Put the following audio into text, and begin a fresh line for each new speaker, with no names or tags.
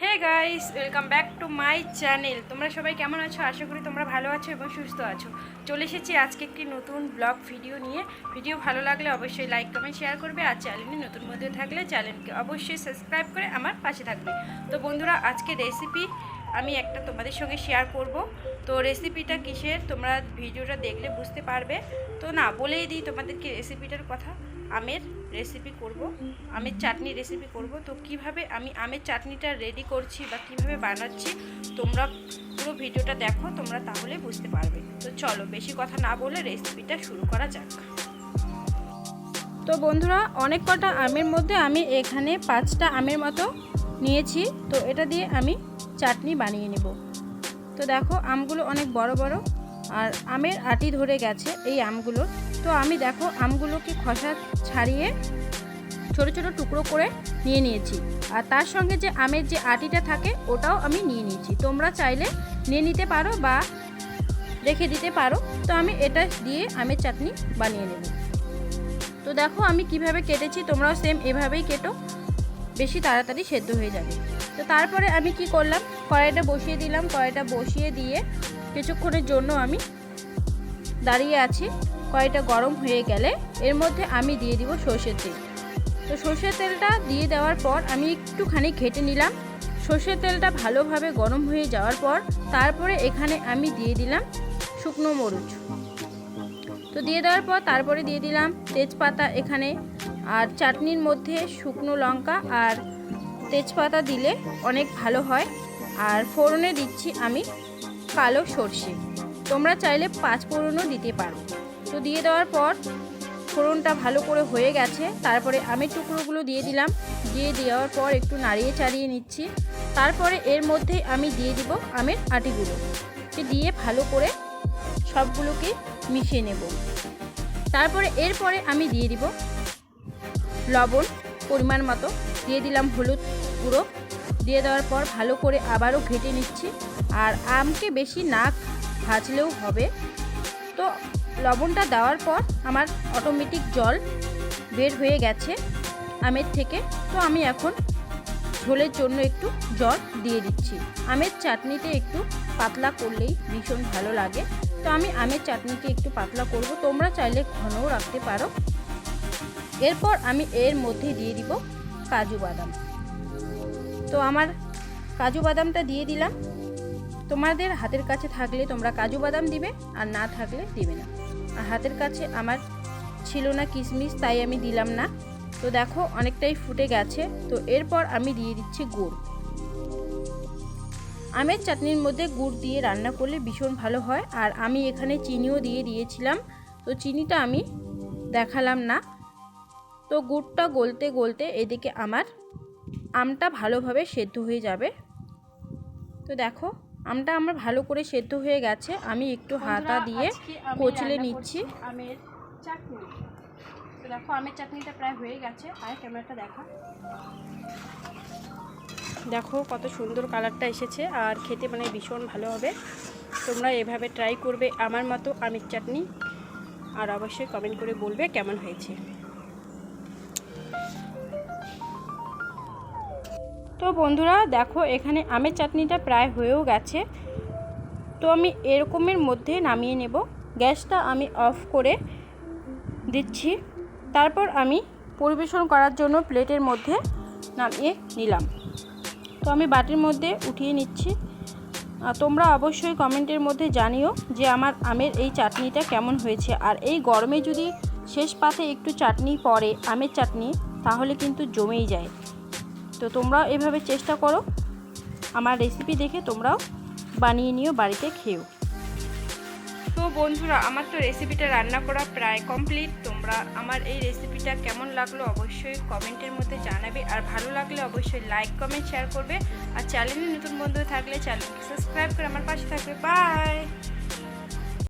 Hey guys welcome back to my channel তোমরা সবাই কেমন আছো? আশা করি তোমরা ভালো আছো এবং সুস্থ আছো। চলে এসেছি আজকে একটি নতুন ব্লগ ভিডিও নিয়ে। ভিডিও ভালো লাগলে অবশ্যই লাইক কমেন্ট শেয়ার করবে আর চ্যানেলে নতুন মধ্যে থাকলে চ্যানেলকে অবশ্যই সাবস্ক্রাইব করে আমার পাশে থাকবে। তো বন্ধুরা, আজকে রেসিপি আমি একটা তোমাদের সঙ্গে শেয়ার করব। তো রেসিপিটা কিসের? তোমরা ভিডিওটা দেখলে বুঝতে পারবে। তো না, বলেই দিই তোমাদেরকে রেসিপিটার কথা। আমের রেসিপি করব, আমের চাটনি রেসিপি করব। তো কীভাবে আমি আমের চাটনিটা রেডি করছি বা কীভাবে বানাচ্ছি, তোমরা পুরো ভিডিওটা দেখো, তোমরা তাহলে বুঝতে পারবে। তো চলো, বেশি কথা না বলে রেসিপিটা শুরু করা যাক। তো বন্ধুরা, অনেক কটা আমের মধ্যে আমি এখানে পাঁচটা আমের মতো নিয়েছি। তো এটা দিয়ে আমি চাটনি বানিয়ে নেব। তো দেখো, আমগুলো অনেক বড় বড়, আর আমের আটি ধরে গেছে এই আমগুলো তো আমি দেখো আমগুলোকে খসা ছাড়িয়ে ছোট ছোট টুকরো করে নিয়ে নিয়েছি। আর তার সঙ্গে যে আমের যে আটিটা থাকে, ওটাও আমি নিয়ে নিয়েছি। তোমরা চাইলে নিয়ে নিতে পারো বা রেখে দিতে পারো। তো আমি এটা দিয়ে আমের চাটনি বানিয়ে নেব। তো দেখো আমি কীভাবে কেটেছি, তোমরাও সেম এভাবেই কেটো। বেশি তাড়াতাড়ি সেদ্ধ হয়ে যাবে। তো তারপরে আমি কি করলাম, কড়াইটা বসিয়ে দিলাম। কড়াইটা বসিয়ে দিয়ে কিছুক্ষণের জন্য আমি দাঁড়িয়ে আছি। কড়াইটা গরম হয়ে গেলে এর মধ্যে আমি দিয়ে দিব সর্ষের তেল। তো সর্ষের তেলটা দিয়ে দেওয়ার পর আমি একটুখানি ঘেটে নিলাম। সর্ষের তেলটা ভালোভাবে গরম হয়ে যাওয়ার পর তারপরে এখানে আমি দিয়ে দিলাম শুকনো মরুচ। তো দিয়ে দেওয়ার পর তারপরে দিয়ে দিলাম তেজপাতা এখানে। আর চাটনির মধ্যে শুকনো লঙ্কা আর তেজপাতা দিলে অনেক ভালো হয়। আর ফোড়নে দিচ্ছি আমি কালো সর্ষে। তোমরা চাইলে পাঁচ ফোড়নও দিতে পারো। তো দিয়ে দেওয়ার পর ফোড়নটা ভালো করে হয়ে গেছে। তারপরে আমের টুকরোগুলো দিয়ে দিলাম। দিয়ে দেওয়ার পর একটু নাড়িয়ে চাড়িয়ে নিচ্ছি। তারপরে এর মধ্যেই আমি দিয়ে দিব আমের আটিগুলো দিয়ে ভালো করে সবগুলোকে মিশিয়ে নেব। তারপরে এরপরে আমি দিয়ে দিব লবণ পরিমাণ মতো। দিয়ে দিলাম হলুদ গুঁড়ো। দিয়ে দেওয়ার পর ভালো করে আবারও ঘেটে নিচ্ছি। আর আমকে বেশি নাক ভাজলেও হবে। তো লবণটা দেওয়ার পর আমার অটোমেটিক জল বের হয়ে গেছে আমের থেকে। তো আমি এখন ঝোলের জন্য একটু জল দিয়ে দিচ্ছি। আমের চাটনিতে একটু পাতলা করলেই ভীষণ ভালো লাগে। তো আমি আমের চাটনিকে একটু পাতলা করব। তোমরা চাইলে ঘনও রাখতে পারো। এরপর আমি এর মধ্যে দিয়ে দিব কাজু বাদাম। তো আমার কাজু বাদামটা দিয়ে দিলাম। তোমাদের হাতের কাছে থাকলে তোমরা কাজু বাদাম দিবে, আর না থাকলে দিবে না। হাতের কাছে আমার ছিল না কিশমিশ তাই আমি দিলাম না। তো দেখো, অনেকটাই ফুটে গেছে। তো এরপর আমি দিয়ে দিচ্ছি গুড়। আমের চাটনির মধ্যে গুড় দিয়ে রান্না করলে ভীষণ ভালো হয়। আর আমি এখানে চিনিও দিয়ে দিয়েছিলাম। তো চিনিটা আমি দেখালাম না। তো গুড়টা গলতে গলতে এদিকে আমার আমটা ভালোভাবে সেদ্ধ হয়ে যাবে। তো দেখো আমটা আমার ভালো করে সেদ্ধ হয়ে গেছে। আমি একটু হাতা দিয়ে কচলে নিচ্ছি। আমের চাটনি। তো দেখো আমের চাটনিটা প্রায় হয়ে গেছে। আর ক্যামেরাটা দেখা। দেখো কত সুন্দর কালারটা এসেছে আর খেতে মানে ভীষণ ভালো হবে। তোমরা এভাবে ট্রাই করবে আমার মতো আমের চাটনি। আর অবশ্যই কমেন্ট করে বলবে কেমন হয়েছে। তো বন্ধুরা, দেখো, এখানে আমের চাটনিটা প্রায় হয়েও গেছে। তো আমি এরকমের মধ্যে নামিয়ে নেব। গ্যাসটা আমি অফ করে দিচ্ছি। তারপর আমি পরিবেশন করার জন্য প্লেটের মধ্যে নামিয়ে নিলাম। তো আমি বাটির মধ্যে উঠিয়ে নিচ্ছি। তোমরা অবশ্যই কমেন্টের মধ্যে জানিও যে আমার আমের এই চাটনিটা কেমন হয়েছে। আর এই গরমে যদি শেষ পাতে একটু চাটনি পড়ে, আমের চাটনি, তাহলে কিন্তু জমেই যায়। তো তোমরাও এভাবে চেষ্টা করো। আমার রেসিপি দেখে তোমরাও বানিয়ে নিও, বাড়িতে খেও তো বন্ধুরা, আমার তো রেসিপিটা রান্না করা প্রায় কমপ্লিট তোমরা আমার এই রেসিপিটা কেমন লাগল অবশ্যই কমেন্টের মধ্যে জানাবে। আর ভালো লাগলে অবশ্যই লাইক কমেন্ট শেয়ার করবে। আর চ্যানেলে নতুন বন্ধু থাকলে চ্যানেলকে সাবস্ক্রাইব করে আমার পাশে থাকবে। বাই